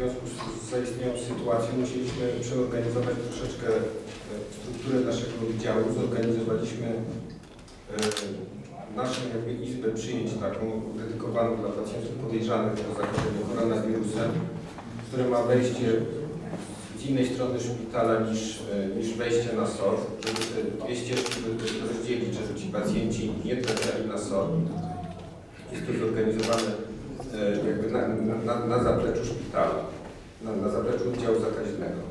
związku z zaistniałą sytuacją musieliśmy przeorganizować troszeczkę e, strukturę naszego oddziału. Zorganizowaliśmy e, naszą jakby izbę przyjęć taką dedykowaną dla pacjentów podejrzanych o zakażenie koronawirusem, które ma wejście z innej strony szpitala niż, e, niż wejście na SOR, żeby te dwie ścieżki rozdzielić, żeby ci pacjenci nie trafiali na SOR. Jest to zorganizowane jakby na, na, na zapleczu szpitala, na, na zapleczu oddziału zakaźnego.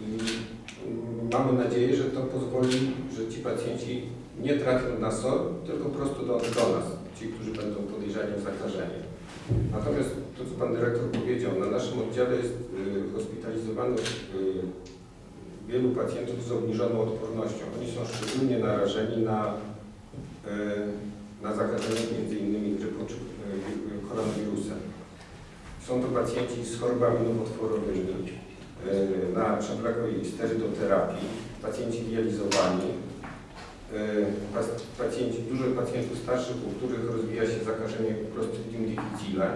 I mm, mamy nadzieję, że to pozwoli, że ci pacjenci nie trafią na SOR, tylko po prostu do, do nas, ci, którzy będą podejrzani o zakażenie. Natomiast to, co Pan Dyrektor powiedział, na naszym oddziale jest y, hospitalizowanych y, wielu pacjentów z obniżoną odpornością. Oni są szczególnie narażeni na, y, na zakażenie innymi grypą czy y, koronawirusem. Są to pacjenci z chorobami nowotworowymi, y, na przewlekłej sterydoterapii, pacjenci dializowani, pas- pacjenci, dużo pacjentów starszych, u których rozwija się zakażenie Clostridium difficile.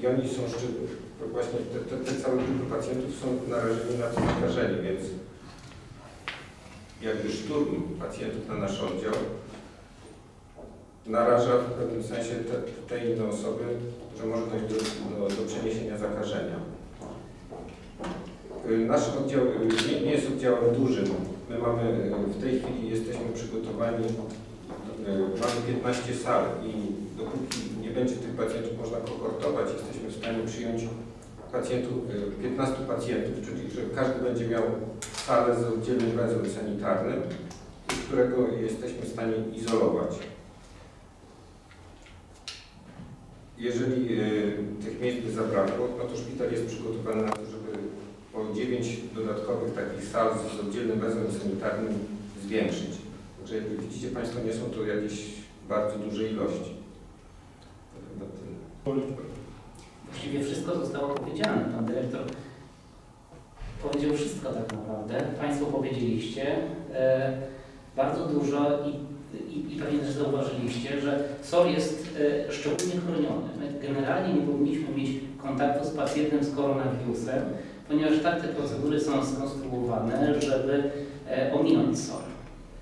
I oni są szczególnie, właśnie te, te, te całe grupy pacjentów są narażeni na to zakażenie, więc jakby szturm pacjentów na nasz oddział naraża w pewnym sensie te, te inne osoby, że może dojść do, do, do przeniesienia zakażenia. Y, Nasz oddział y, nie, nie jest oddziałem dużym. My mamy, y, w tej chwili jesteśmy przygotowani, mamy 15 sal i dopóki nie będzie tych pacjentów można kohortować, jesteśmy w stanie przyjąć pacjentów, y, 15 pacjentów, czyli że każdy będzie miał salę z oddzielnym węzłem sanitarnym, którego jesteśmy w stanie izolować. Jeżeli y, tych miejsc by zabrakło, no to szpital jest przygotowany na to, żeby o 9 dodatkowych takich sal z oddzielnym węzłem sanitarnym zwiększyć. Także jak widzicie Państwo, nie są to jakieś bardzo duże ilości. Właściwie wszystko zostało powiedziane. Pan dyrektor powiedział wszystko tak naprawdę. Państwo powiedzieliście e, bardzo dużo i, i, i pewnie też zauważyliście, że SOR jest e, szczególnie chroniony. My generalnie nie powinniśmy mieć kontaktu z pacjentem z koronawirusem, ponieważ tak te procedury są skonstruowane, żeby e, ominąć SOR.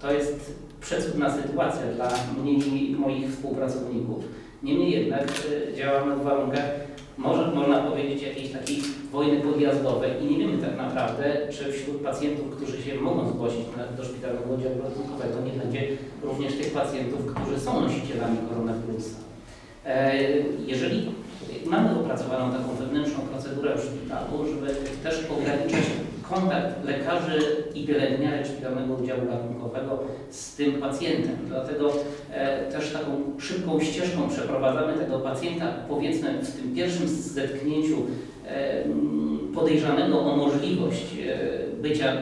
To jest przecudna sytuacja dla mnie i moich współpracowników. Niemniej jednak e, działamy w warunkach może można powiedzieć jakiejś takiej wojny podjazdowej i nie wiemy tak naprawdę, czy wśród pacjentów, którzy się mogą zgłosić do szpitalnego oddziału ratunkowego, nie będzie również tych pacjentów, którzy są nosicielami koronawirusa. E, jeżeli mamy opracowaną taką wewnętrzną procedurę w szpitalu, żeby też ograniczać kontakt lekarzy i pielęgniarek szpitalnego oddziału ratunkowego z tym pacjentem. Dlatego e, też taką szybką ścieżką przeprowadzamy tego pacjenta, powiedzmy w tym pierwszym zetknięciu e, podejrzanego o możliwość e, bycia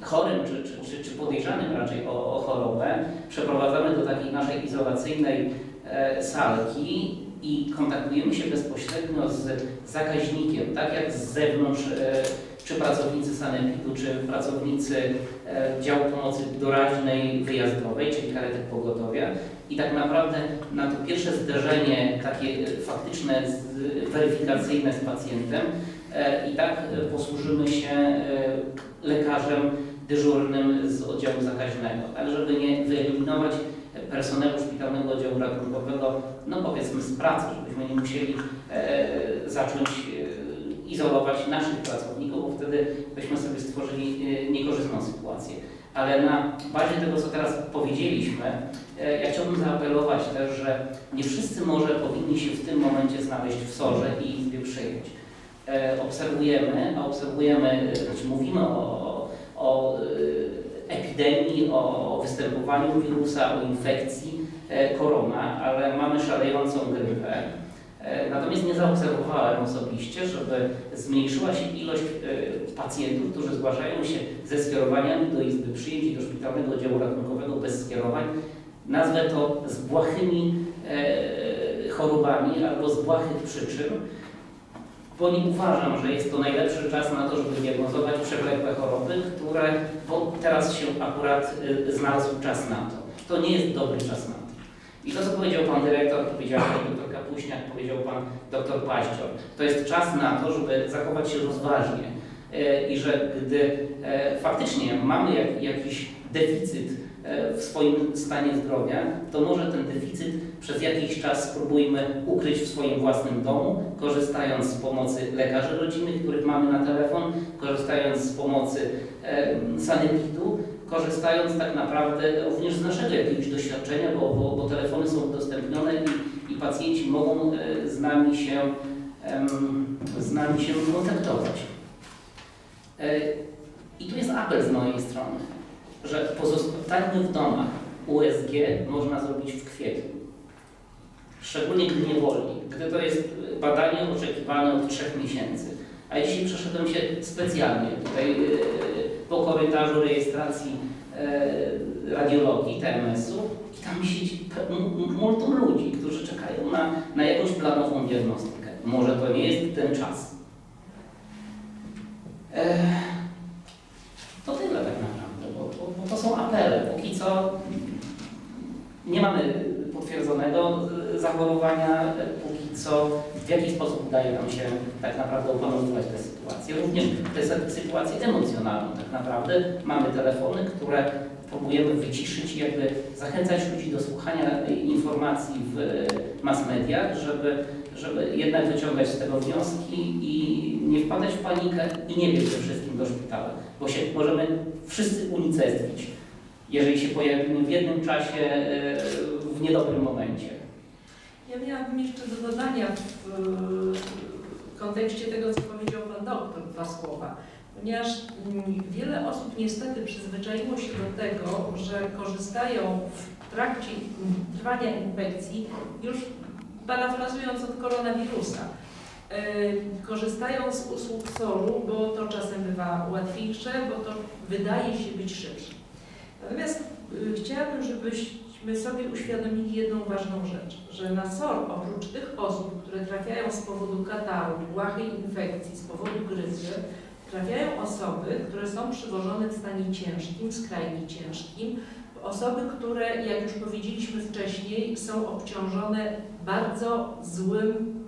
chorym czy, czy, czy, czy podejrzanym raczej o, o chorobę, przeprowadzamy do takiej naszej izolacyjnej e, salki i kontaktujemy się bezpośrednio z zakaźnikiem, tak jak z zewnątrz, e, czy pracownicy sanepidu, czy pracownicy e, działu pomocy doraźnej, wyjazdowej, czyli karetek pogotowia. I tak naprawdę na to pierwsze zderzenie, takie e, faktyczne, weryfikacyjne z pacjentem, i tak posłużymy się lekarzem dyżurnym z oddziału zakaźnego, tak żeby nie wyeliminować personelu szpitalnego oddziału ratunkowego, no powiedzmy z pracy, żebyśmy nie musieli e, zacząć e, izolować naszych pracowników, bo wtedy byśmy sobie stworzyli e, niekorzystną sytuację. Ale na bazie tego, co teraz powiedzieliśmy, ja chciałbym zaapelować też, że nie wszyscy może powinni się w tym momencie znaleźć w sorze i izbie przyjąć. Obserwujemy, a obserwujemy, znaczy mówimy o, o e, epidemii, o, występowaniu wirusa, o infekcji e, korona, ale mamy szalejącą grypę. E, Natomiast nie zaobserwowałem osobiście, żeby zmniejszyła się ilość e, pacjentów, którzy zgłaszają się ze skierowaniami do izby przyjęć do szpitalnego oddziału ratunkowego bez skierowań. Nazwę to z błahymi chorobami albo z błahych przyczyn, bo nie uważam, że jest to najlepszy czas na to, żeby diagnozować przewlekłe choroby, które, bo teraz się akurat y, znalazł czas na to. To nie jest dobry czas na to. I to, co powiedział Pan Dyrektor, powiedziała Pani Doktor Kapuś, właśnie jak powiedział Pan doktor Paździor. To jest czas na to, żeby zachować się rozważnie e, i że gdy e, faktycznie mamy jak, jakiś deficyt w swoim stanie zdrowia, to może ten deficyt przez jakiś czas spróbujmy ukryć w swoim własnym domu, korzystając z pomocy lekarzy rodzinnych, których mamy na telefon, korzystając z pomocy e, sanepidu, korzystając tak naprawdę również z naszego jakiegoś doświadczenia, bo, bo, bo telefony są udostępnione i, i pacjenci mogą e, z nami się, em, z nami się kontaktować. E, I tu jest apel z mojej strony, że pozostańmy w domach. USG można zrobić w kwietniu. Szczególnie gdy nie gdy to jest badanie oczekiwane od trzech miesięcy. A dzisiaj przeszedłem się specjalnie tutaj e, po korytarzu rejestracji e, radiologii TMS-u i tam siedzi multum ludzi, którzy czekają na, na jakąś planową diagnostykę. Może to nie jest ten czas. E, to tyle tak naprawdę, bo, bo, bo to są apele. Póki co nie mamy potwierdzonego e, zachorowania, e, póki co w jaki sposób udaje nam się tak naprawdę opanowywać tę sytuację. Również tę sy- sytuację emocjonalną tak naprawdę. Mamy telefony, które próbujemy wyciszyć jakby zachęcać ludzi do słuchania informacji w e, mass mediach, żeby, żeby jednak wyciągać z tego wnioski i nie wpadać w panikę i nie biec ze wszystkim do szpitala, bo się możemy wszyscy unicestwić, jeżeli się pojawimy w jednym czasie e, w niedobrym momencie. Ja miałabym jeszcze do dodania w e, kontekście tego, co powiedział Pan doktor, dwa słowa. Ponieważ mm, wiele osób niestety przyzwyczaiło się do tego, że korzystają w trakcie mm, trwania infekcji, już parafrazując od koronawirusa, e, korzystają z usług SOR-u, bo to czasem bywa łatwiejsze, bo to wydaje się być szybsze. Chciałabym, żebyśmy sobie uświadomili jedną ważną rzecz, że na SOR oprócz tych osób, które trafiają z powodu kataru, błahej infekcji, z powodu gryzy, trafiają osoby, które są przywożone w stanie ciężkim, skrajnie ciężkim, osoby, które, jak już powiedzieliśmy wcześniej, są obciążone bardzo złym,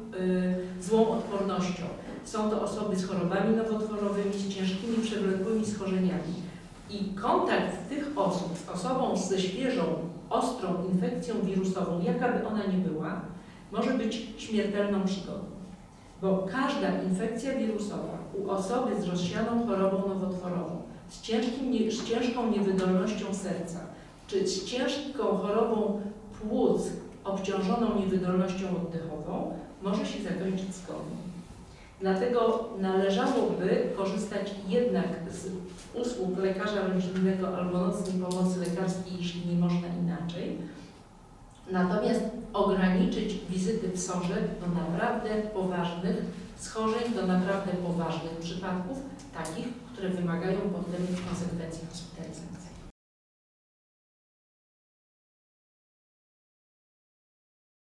y, złą odpornością. Są to osoby z chorobami nowotworowymi, z ciężkimi, przewlekłymi schorzeniami. I kontakt tych osób z osobą ze świeżą, ostrą infekcją wirusową, jaka by ona nie była, może być śmiertelną przygodą. Bo każda infekcja wirusowa u osoby z rozsianą chorobą nowotworową, z, ciężkim, z ciężką niewydolnością serca, czy z ciężką chorobą płuc obciążoną niewydolnością oddechową, może się zakończyć zgoną. Dlatego należałoby korzystać jednak z usług lekarza rodzinnego albo nocnej pomocy lekarskiej, jeśli nie można inaczej. Natomiast ograniczyć wizyty w do naprawdę poważnych schorzeń, do naprawdę poważnych przypadków, takich, które wymagają potem konsekwencji hospitalizacji.